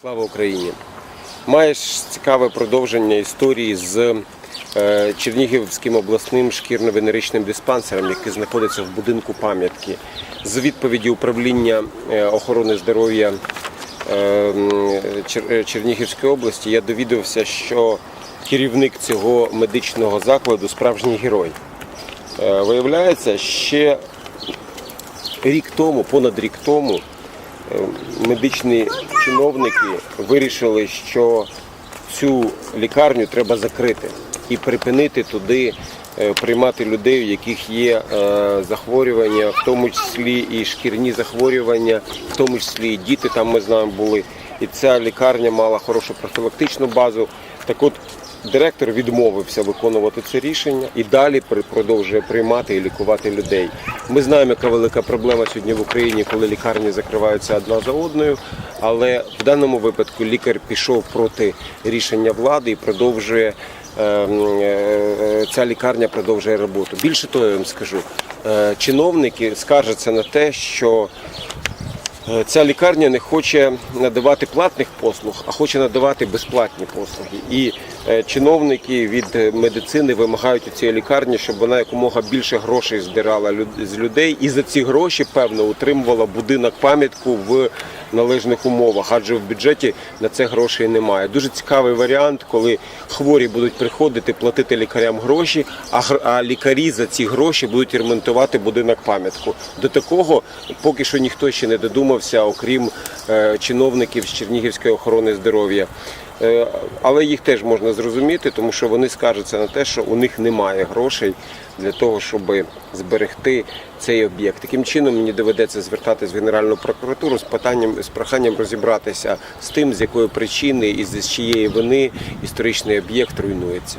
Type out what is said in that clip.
Слава Україні! Маєш цікаве продовження історії з е, Чернігівським обласним шкірно-венеричним диспансером, який знаходиться в будинку пам'ятки. З відповіді управління е, охорони здоров'я е, Чернігівської області я довідався, що керівник цього медичного закладу справжній герой. Виявляється, ще рік тому, понад рік тому, медичні чиновники вирішили, що цю лікарню треба закрити і припинити туди е, приймати людей, у яких є е, захворювання, в тому числі і шкірні захворювання, в тому числі і діти там ми знаємо були. І ця лікарня мала хорошу профілактичну базу. Так от Директор відмовився виконувати це рішення і далі продовжує приймати і лікувати людей. Ми знаємо, яка велика проблема сьогодні в Україні, коли лікарні закриваються одна за одною. Але в даному випадку лікар пішов проти рішення влади і продовжує е, е, е, ця лікарня продовжує роботу. Більше того, я вам скажу, чиновники скаржаться на те, що Ця лікарня не хоче надавати платних послуг, а хоче надавати безплатні послуги. І чиновники від е, медицини вимагають у цій лікарні, щоб вона якомога більше грошей здирала люд- з людей, і за ці гроші, певно, утримувала будинок пам'ятку в належних умовах, адже в бюджеті на це грошей немає. Дуже цікавий варіант, коли хворі будуть приходити платити лікарям гроші, а лікарі за ці гроші будуть ремонтувати будинок пам'ятку. До такого поки що ніхто ще не додумався, окрім е, чиновників з Чернігівської охорони здоров'я. Е, Але їх теж можна зрозуміти, тому що вони скаржаться на те, що у них немає грошей для того, щоб зберегти цей об'єкт. Таким чином мені доведеться звертатись в Генеральну прокуратуру з питанням з проханням розібратися з тим, з якої причини і з чиєї вини історичний об'єкт руйнується.